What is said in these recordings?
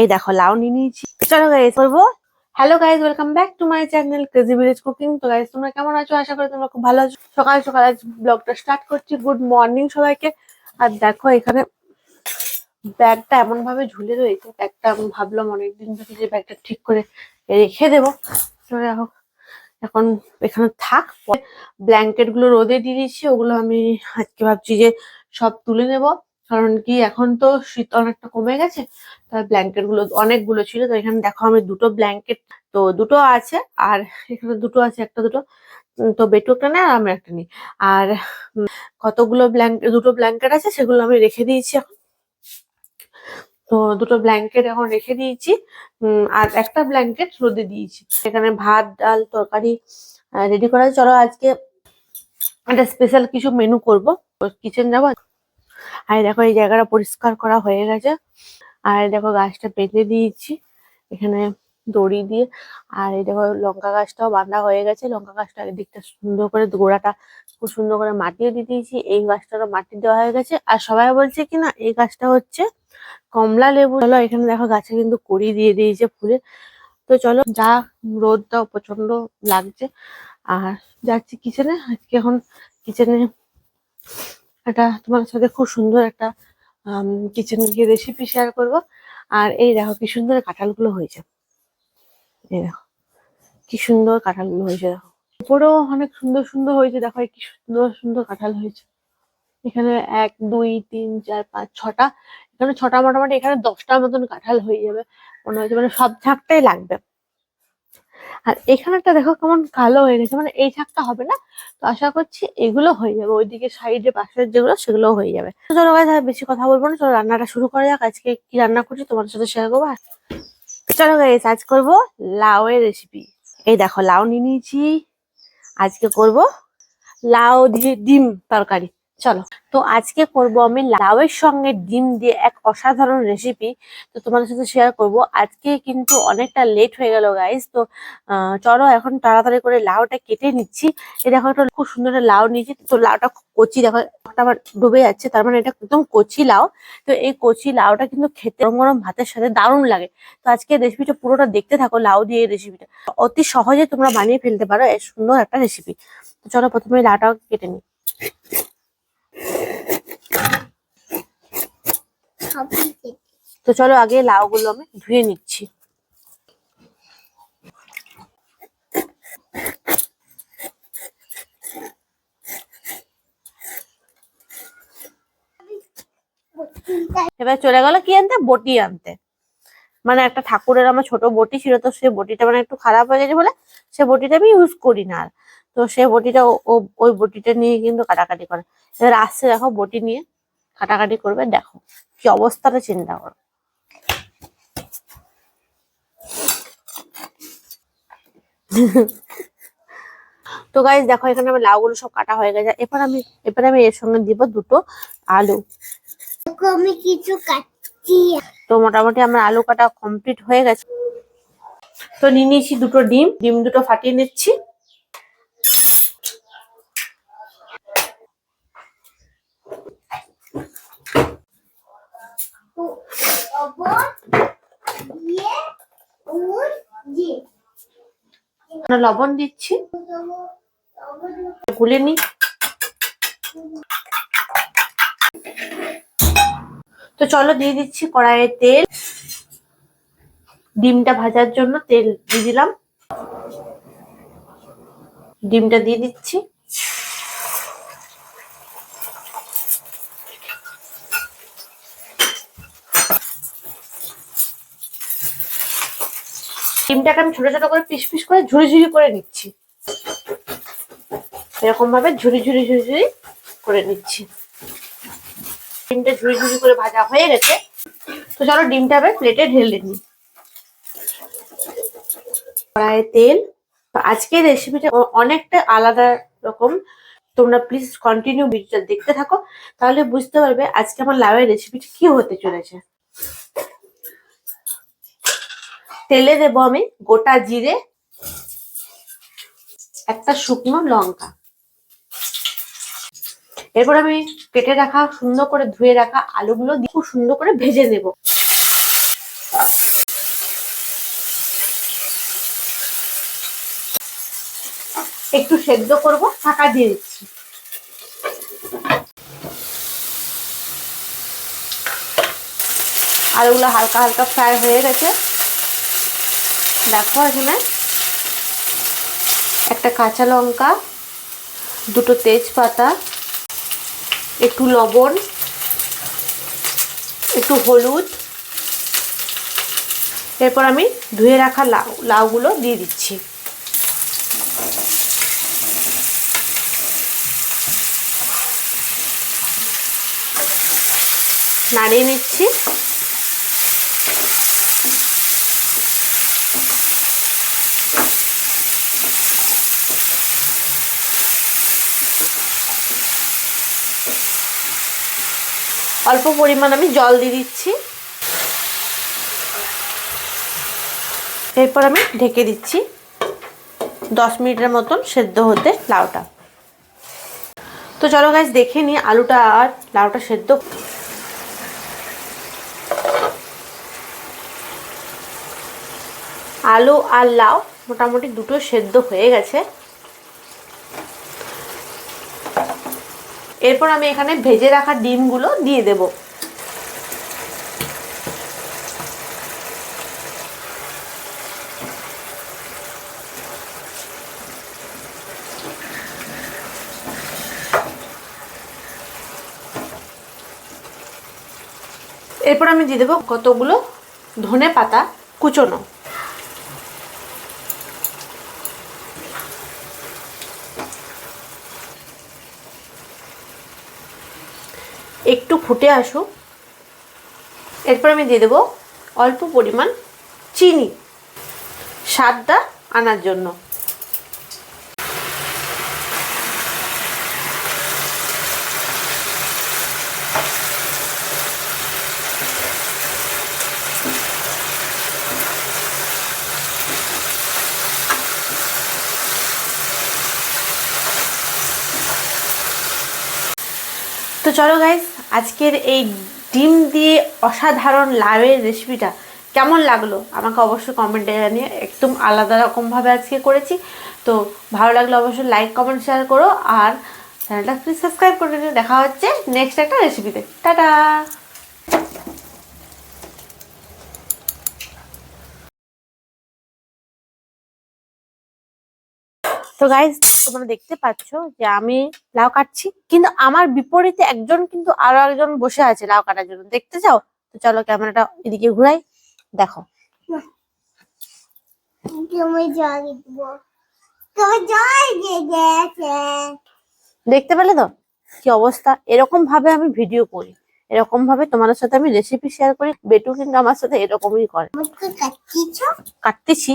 এই দেখো, লাউ নিয়ে নিয়েছি। চলো গাইজ করব hello guys welcome back to my channel crazy village cooking তো গাইজ তোমরা কেমন আছো? আশা করি তোমরা খুব ভালো আছো। সকাল সকাল আজ ব্লগটা স্টার্ট করছি। গুড মর্নিং সবাইকে। আর দেখো, এখানে ব্যাগটা এমন ভাবে ঝুলে রয়েছে, ব্যাগটা আমি ভাবলাম অনেকদিন থেকে যে ব্যাগটা ঠিক করে রেখে দেবো। দেখো এখন এখানে থাক। ব্ল্যাঙ্কেটগুলো রোদে দিয়ে দিয়েছি, ওগুলো আমি আজকে ভাবছি যে সব তুলে নেব। কারণ কি, এখন তো শীত অনেকটা কমে গেছে, তার ব্ল্যাঙ্কেটগুলো অনেকগুলো ছিল, তো এখানে দেখো আমি দুটো ব্ল্যাঙ্কেট তো দুটো আছে, আর এখানে দুটো আছে, একটা দুটো তো বেটু একটা নেই আর আমি একটা নিই, আর কতগুলো ব্ল্যাঙ্কেট দুটো ব্ল্যাঙ্কেট আছে, সেগুলো আমি রেখে দিয়েছি এখন। তো দুটো ব্ল্যাঙ্কেট এখন রেখে দিয়েছি আর একটা ব্ল্যাঙ্কেট রোদে দিয়েছি, এখানে ভাত, ডাল, তরকারি রেডি করা চলো আজকে একটা স্পেশাল কিছু মেনু করব কিচেন যাব আর দেখো এই জায়গাটা পরিষ্কার করা হয়ে গেছে। আর দেখো গাছটা বেঁধে দিয়েছি এখানে দড়ি দিয়ে। আর এই দেখো লঙ্কা গাছটাও বাঁধা হয়ে গেছে। লঙ্কা গাছটা দিকটা সুন্দর করে গোড়াটা খুব সুন্দর করে মাটিও দিয়ে দিয়েছি। এই গাছটারও মাটি দেওয়া হয়ে গেছে। আর সবাই বলছে কি না, এই গাছটা হচ্ছে কমলা লেবু। চলো এখানে দেখো গাছে কিন্তু কড়ি দিয়ে দিয়েছে ফুলে। তো চলো যা রোদটাও প্রচণ্ড লাগছে। আর যাচ্ছি কিচেনে আজকে এখন কিচেনে একটা তোমার সাথে খুব সুন্দর একটা কিচেন রেসিপি শেয়ার করব। আর এই দেখো কি সুন্দর কাঁঠালগুলো হয়েছে। এই দেখো, কি সুন্দর কাঁঠালগুলো হয়েছে দেখো। উপরেও অনেক সুন্দর সুন্দর হয়েছে, দেখো কি সুন্দর সুন্দর কাঁঠাল হয়েছে। এখানে এক, দুই, তিন, চার, পাঁচ, ছটা। এখানে ছটা মোটামুটি, এখানে দশটার মতন কাঁঠাল হয়ে যাবে। মনে হচ্ছে মানে সব ঝাঁকটাই লাগবে। আর এখানেটা দেখো কেমন কালো হয়ে গেছে মানে এই ঝাঁকটা হবে না। তো আশা করছি এগুলো হয়ে যাবে। ওইদিকে সাইডে পাশের যেগুলো সেগুলো হয়ে যাবে। চলো guys, আর বেশি কথা বলব না। চলো রান্নাটা শুরু করা যাক। আজকে কি রান্না করছি তোমার সাথে শেয়ার করব। চলো গাইস আজ করব লাউ এর রেসিপি এই দেখো লাউ নিয়ে নিয়েছি। আজকে করব লাউ দিয়ে ডিম তরকারি। চলো। তো আজকে করব আমি লাউয়ের সঙ্গে ডিম দিয়ে এক অসাধারণ রেসিপি তো তোমাদের সাথে শেয়ার করব। আজকে কিন্তু অনেকটা লেট হয়ে গেল গাইস তো চলো এখন তাড়াতাড়ি করে লাউটা কেটে নিচ্ছি। এই দেখো একটা খুব সুন্দর লাউ নিয়েছি, তো লাউটা কচি, দেখো আমার ডুবে যাচ্ছে, তার মানে এটা একদম কচি লাউ। তো এই কচি লাউটা কিন্তু খেতে গরম গরম ভাতের সাথে দারুণ লাগে। তো আজকে রেসিপিটা পুরোটা দেখতে থাকো, লাউ দিয়ে এই রেসিপিটা অতি সহজে তোমরা বানিয়ে ফেলতে পারো সুন্দর একটা রেসিপি তো চলো প্রথমে লাউটা কেটে নিই। তো চলো আগে লাউগুলো আমি ধুয়ে নিচ্ছি। এবার চলে গেল কি আনতে? বটি আনতে। মানে একটা ঠাকুরের আমার ছোট বটি ছিল, তো সে বটিটা মানে একটু খারাপ হয়ে গেছে বলে সে বটিটা আমি ইউজ করি না আর। তো সে বটিটা ওই বটিটা নিয়ে কিন্তু কাটাকাটি করে। এবার আসছে দেখো বটি নিয়ে। কাটাকাটি করবে দেখো কি অবস্থাটা চিন্তা করো। তো গাইজ দেখো এখানে আমার লাউগুলো সব কাটা হয়ে গেছে। এবার আমি এবার আমি এর সঙ্গে দিব দুটো আলু। আমি কিছু কাটছি। তো মোটামুটি আমার আলু কাটা কমপ্লিট হয়ে গেছে। তো নিয়ে নিয়েছি দুটো ডিম। ডিম দুটো ফাটিয়ে নিচ্ছি অবর দিয়ে উন জি এখানে লবণ দিচ্ছি। গুলে নি। তো চলো দিয়ে দিচ্ছি কড়াইয়ে তেল। ডিমটা ভাজার জন্য তেল দিয়ে দিলাম। ডিমটা দিয়ে দিচ্ছি। ডিমটাকে আমি ছোট ছোট করে পিস পিস করে ঝুড়ি ঝুড়ি করে নিচ্ছি। এরকম ভাবে ঝুড়ি ঝুড়ি ঝুড়ি ঝুড়ি করে নিচ্ছি। ডিমটা ঝুড়ি ঝুড়ি করে ভাজা হয়ে গেছে। তো চলো ডিমটা আবার প্লেটে ঢেলে নিই। কড়াইয়ে তেল। তো আজকের রেসিপিটা অনেকটা আলাদা রকম। তোমরা প্লিজ কন্টিনিউ ভিডিওটা দেখতে থাকো। তাহলে বুঝতে পারবে আজকে আমার লাউয়ের রেসিপিটা কি হতে চলেছে। তেলে দেবো আমি গোটা জিরে, একটা শুকনো লঙ্কা। এরপর আমি কেটে রাখা, সুন্দর করে ধুয়ে রাখা আলুগুলো দিয়ে খুব সুন্দর করে ভেজে নেব। একটু সেদ্ধ করব, ঢাকা দিয়ে দিচ্ছি। আলুগুলো হালকা হালকা ফ্রাই হয়ে গেছে। দেখো এখানে একটা কাঁচা লঙ্কা, দুটো তেজপাতা, একটু লবণ, একটু হলুদ, এরপর আমি ধুয়ে রাখা লাউ, লাউগুলো দিয়ে দিচ্ছি। নাড়িয়ে নিচ্ছি। অল্প পরিমাণ আমি জল দিয়ে দিচ্ছি। এরপর আমি ঢেকে দিচ্ছি দশ মিনিটের মতন সেদ্ধ হতে লাউটা। তো চলো গাছ দেখে নিই আলুটা আর লাউটা সেদ্ধ। আলু আর লাউ মোটামুটি দুটো সেদ্ধ হয়ে গেছে। এরপর আমি এখানে ভেজে রাখা ডিমগুলো দিয়ে দেব। এরপর আমি দিয়ে দেবো কতগুলো ধনে পাতা কুচোনো। একটু ফুটে আসুক। এরপর আমি দিয়ে দেবো অল্প পরিমাণ চিনি স্বাদটা আনার জন্য। তো চলো গাইস আজকের এই ডিম দিয়ে অসাধারণ লাভের রেসিপিটা কেমন লাগল? আমাকে অবশ্যই কমেন্টে জানিয়ে একদম আলাদা রকমভাবে আজকে করেছি। তো ভালো লাগলে অবশ্যই লাইক কমেন্ট শেয়ার করো। আর চ্যানেলটা প্লিজ সাবস্ক্রাইব করে দেখা হচ্ছে নেক্সট একটা রেসিপিতে টাটা! তো গাইজ তোমরা দেখতে পাচ্ছ যে আমি লাউ কাটছি। কিন্তু আমার বিপরীতে একজন কিন্তু আরও একজন বসে আছে লাউ কাটার জন্য। দেখতে চাও? তো চলো ক্যামেরাটা এদিকে ঘুরাই দেখো। দেখতে পেলে তো? কি অবস্থা? এরকম ভাবে আমি ভিডিও করি। এরকম ভাবে তোমাদের সাথে আমি রেসিপি শেয়ার করি। বেটু কিন্তু আমার সাথে এরকমই করে। কাটতেছি।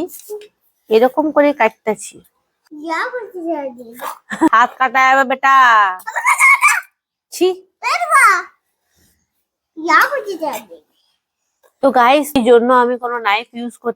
এরকম করে কাটতেছি। যা করতে জল দিয়ে হাত কাটা যাবে বেটা ছি বেরবা যা করতে জল দিয়ে তো গাইস এই জন্য আমি কোনো নাইফ ইউজ করতে